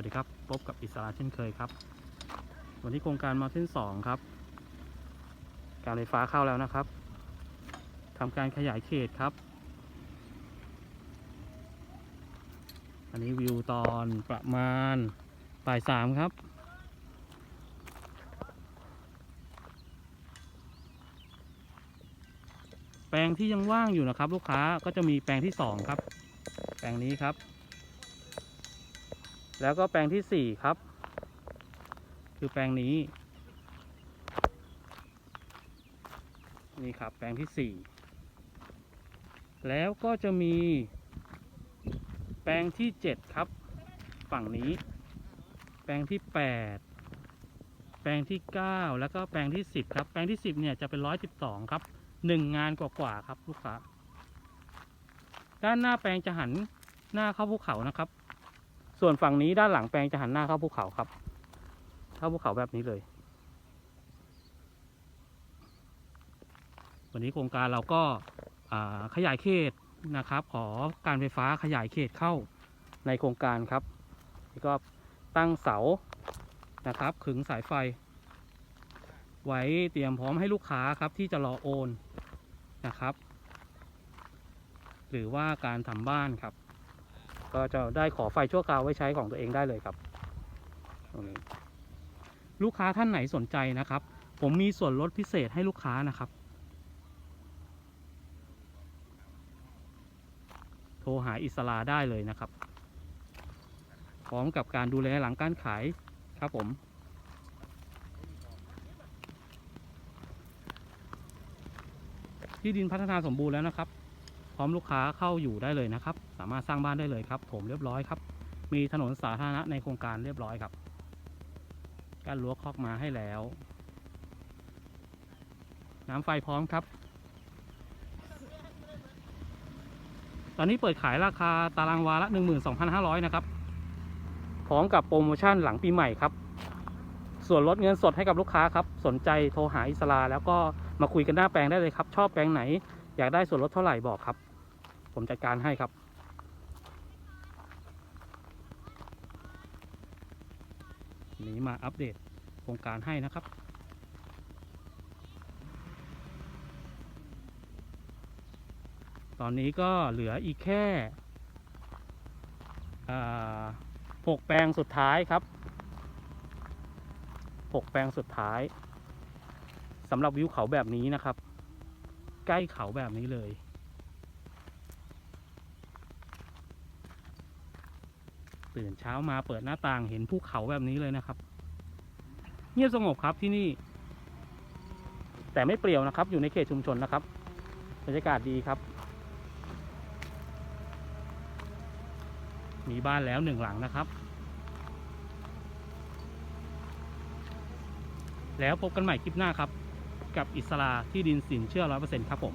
วัสดีครับพบกับอิสระเช่นเคยครับ วันนี้โครงการมาเส้นสองครับ การไฟฟ้าเข้าแล้วนะครับทำการขยายเขตครับ อันนี้วิวตอนประมาณบ่ายสามครับ แปลงที่ยังว่างอยู่นะครับ ลูกค้าก็จะมีแปลงที่สองครับ แปลงนี้ครับ แล้วก็แปลงที่สี่ครับ คือแปลงนี้ นี่ครับแปลงที่สี่แล้วก็จะมี แปลงที่เจ็ดครับ ฝั่งนี้ แปลงที่แปดแปลงที่เก้าแล้วก็แปลงที่สิบครับ แปลงที่สิบเนี่ยจะเป็นร้อยสิบสองครับหนึ่งงานกว่าๆครับ ลูกค้า ด้านหน้าแปลงจะหันหน้าเข้าภูเขานะครับ ส่วนฝั่งนี้ด้านหลังแปลงจะหันหน้าเข้าภูเขาครับ เข้าภูเขาแบบนี้เลย วันนี้โครงการเราก็ขยายเขตนะครับ ขอการไฟฟ้าขยายเขตเข้าในโครงการครับก็ตั้งเสานะครับขึงสายไฟ ไว้เตรียมพร้อมให้ลูกค้าครับที่จะรอโอนนะครับ หรือว่าการทำบ้านครับ ก็จะได้ขอไฟชั่วคราวไว้ใช้ของตัวเองได้เลยครับตรงนี้ลูกค้าท่านไหนสนใจนะครับ ผมมีส่วนลดพิเศษให้ลูกค้านะครับ โทรหาอิสลาได้เลยนะครับ พร้อมกับการดูแลหลังการขายครับผมที่ดินพัฒนาสมบูรณ์แล้วนะครับ ร้อมลูกค้าเข้าอยู่ได้เลยนะครับ สามารถสร้างบ้านได้เลยครับถมเรียบร้อยครับ มีถนนสาธารณะในโครงการเรียบร้อยครับกั้นรั้วคอกมาให้แล้ว น้ำไฟพร้อมครับ ตอนนี้เปิดขายราคาตารางวาละ 12,500 นะครับ พร้อมกับโปรโมชั่นหลังปีใหม่ครับ ส่วนลดเงินสดให้กับลูกค้าครับ สนใจโทรหาอิสลาแล้วก็มาคุยกันหน้าแปลงได้เลยครับ ชอบแปลงไหนอยากได้ส่วนลดเท่าไหร่บอกครับ ผมจัดการให้ครับนี้มาอัปเดตโครงการให้นะครับ ตอนนี้ก็เหลืออีกแค่หกแปลงสุดท้ายครับหกแปลงสุดท้ายสำหรับวิวเขาแบบนี้นะครับ ใกล้เขาแบบนี้เลย ตื่นเช้ามาเปิดหน้าต่างเห็นภูเขาแบบนี้เลยนะครับ เงียบสงบครับที่นี่ แต่ไม่เปลี่ยวนะครับ อยู่ในเขตชุมชนนะครับบรรยากาศดีครับ มีบ้านแล้วหนึ่งหลังนะครับ แล้วพบกันใหม่คลิปหน้าครับ กับอิสลาที่ดินสินเชื่อร้อยเปอร์เซ็นต์ครับผม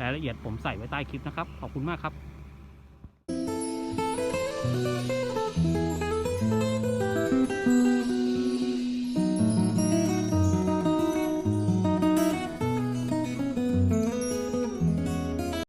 รายละเอียดผมใส่ไว้ใต้คลิปนะครับ ขอบคุณมากครับ Thank you.